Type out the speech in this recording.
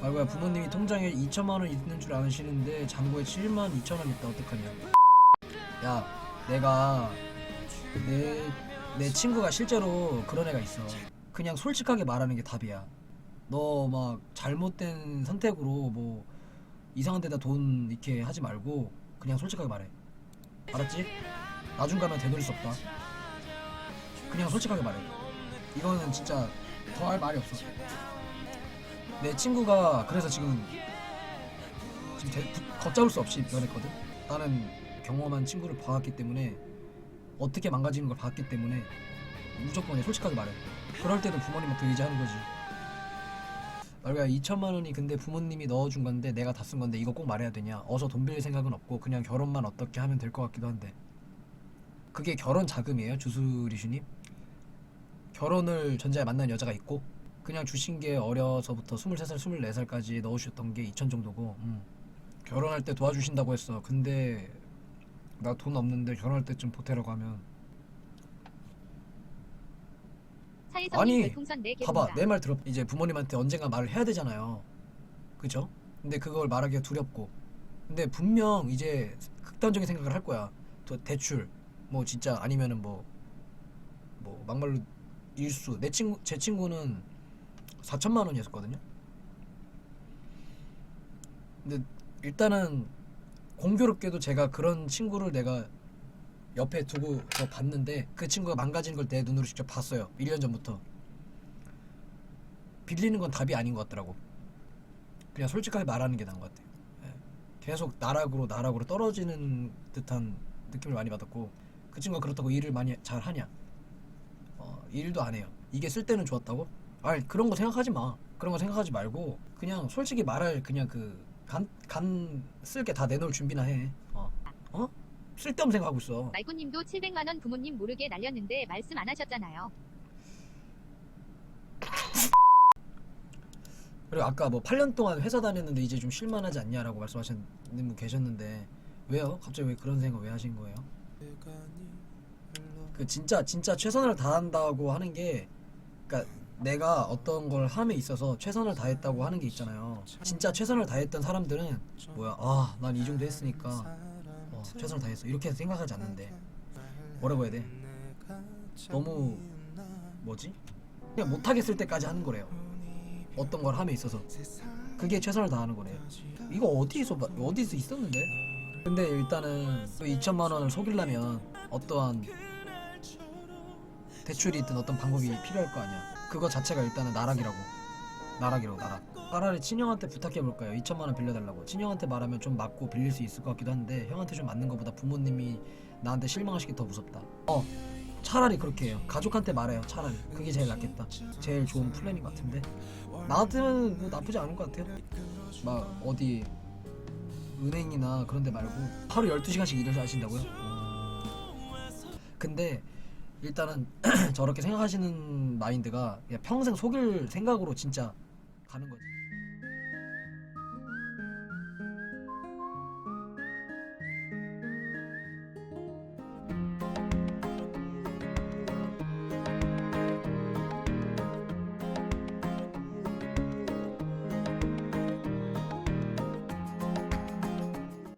말고야 부모님이 통장에 2천만 원 있는 줄 아시는데 잔고에 7만 2천 원 있다. 어떡하냐. 야 내가 내, 내 친구가 실제로 그런 애가 있어. 그냥 솔직하게 말하는 게 답이야. 너 막 잘못된 선택으로 뭐 이상한 데다 돈 이렇게 하지 말고 그냥 솔직하게 말해. 알았지? 나중 가면 되돌릴 수 없다. 그냥 솔직하게 말해. 이거는 진짜 더 할 말이 없어 내 친구가 그래서 지금 지금 걷잡을 수 없이 변했거든. 나는 경험한 친구를 봐왔기 때문에 어떻게 망가지는 걸 봤기 때문에 무조건 솔직하게 말해. 그럴 때도 부모님한테 의지하는 거지. 말가 2천만 원이 근데 부모님이 넣어준 건데 내가 다 쓴 건데 이거 꼭 말해야 되냐? 어서 돈 빌릴 생각은 없고 그냥 결혼만 어떻게 하면 될 것 같기도 한데. 그게 결혼 자금이에요, 주수리슈님? 결혼을 전자에 만난 여자가 있고 그냥 주신 게 어려서부터 23살, 24살까지 넣으셨던 게 2천 정도고 음. 결혼할 때 도와주신다고 했어. 근데 나 돈 없는데 결혼할 때쯤 보태라고 하면 아니, 4개 봐봐 내 말 들어 이제 부모님한테 언젠가 말을 해야 되잖아요. 그죠? 근데 그걸 말하기가 두렵고 근데 분명 이제 극단적인 생각을 할 거야. 또 대출 뭐 진짜 아니면은 뭐뭐 막말로 일수 내 친구 제 친구는 4천만 원이었거든요. 근데 일단은 공교롭게도 제가 그런 친구를 내가 옆에 두고서 봤는데 그 친구가 망가지는 걸내 눈으로 직접 봤어요. 1년 전부터. 빌리는 건 답이 아닌 것 같더라고. 그냥 솔직하게 말하는 게 나은 것 같아요. 예. 계속 나락으로 나락으로 떨어지는 듯한 느낌을 많이 받았고 그 친구가 그렇다고 일을 많이 잘 하냐? 어, 일도 안 해요. 이게 쓸 때는 좋았다고? 아 그런 거 생각하지 마. 그런 거 생각하지 말고 그냥 솔직히 말할 그냥 그간간 쓸 게 다 내놓을 준비나 해. 어? 어? 쓸데없는 생각하고 있어. 말구님도 700만 원 부모님 모르게 날렸는데 말씀 안 하셨잖아요. 그리고 아까 뭐 8년 동안 회사 다녔는데 이제 좀 쉴만하지 않냐라고 말씀하시는 분 계셨는데 왜요? 갑자기 왜 그런 생각 왜 하신 거예요? 그 진짜 진짜 최선을 다한다고 하는 게 그러니까 내가 어떤 걸 함에 있어서 최선을 다했다고 하는 게 있잖아요. 진짜 최선을 다했던 사람들은 뭐야? 아, 난 이 정도 했으니까 어, 최선을 다했어. 이렇게 생각하지 않는데 뭐라고 해야 돼? 너무 뭐지? 그냥 못하겠을 때까지 하는 거래요. 어떤 걸 함에 있어서 그게 최선을 다하는 거래요. 이거 어디서 봐- 어디서 있었는데? 근데 일단은 그 2천만 원을 속이려면 어떠한 대출이 있든 어떤 방법이 필요할 거 아니야. 그거 자체가 일단은 나락이라고. 나락이라고 나락. 차라리 친형한테 부탁해 볼까요? 2천만 원 빌려달라고. 친형한테 말하면 좀 맞고 빌릴 수 있을 것 같기도 한데 형한테 좀 맞는 것보다 부모님이 나한테 실망하시기 더 무섭다. 어. 차라리 그렇게 해요. 가족한테 말해요. 차라리 그게 제일 낫겠다. 제일 좋은 플랜인 것 같은데. 나 같으면 뭐 나쁘지 않은 것 같아요. 막 어디 은행이나 그런 데 말고 하루 12시간씩 일을 하신다고요? 근데 일단은 저렇게 생각하시는 마인드가 그냥 평생 속일 생각으로 진짜 가는 거지.